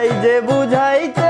চাই যে বুঝাইতে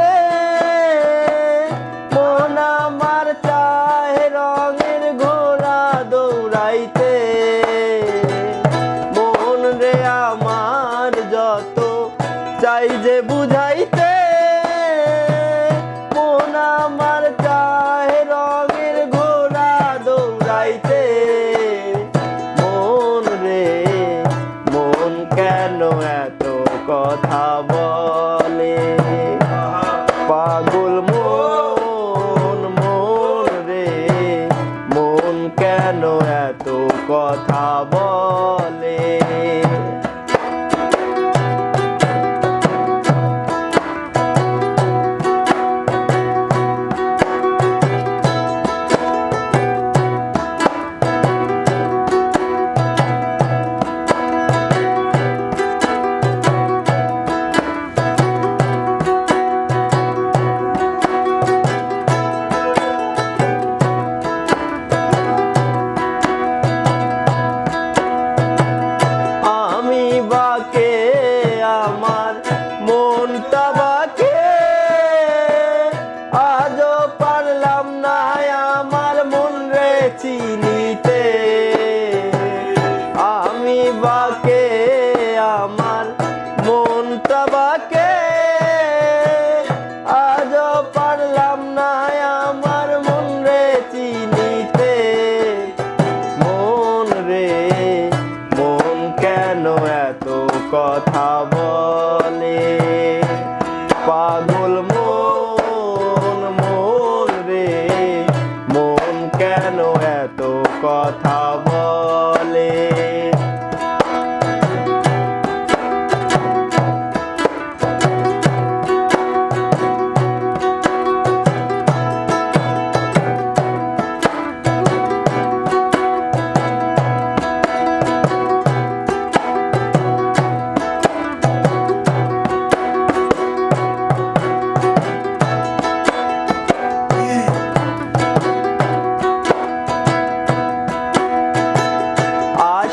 কেন এত কথা বলে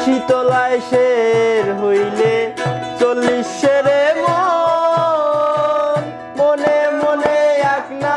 আশি তলায় শের হইলে চল্লিশ সেরে মনে মনে এক না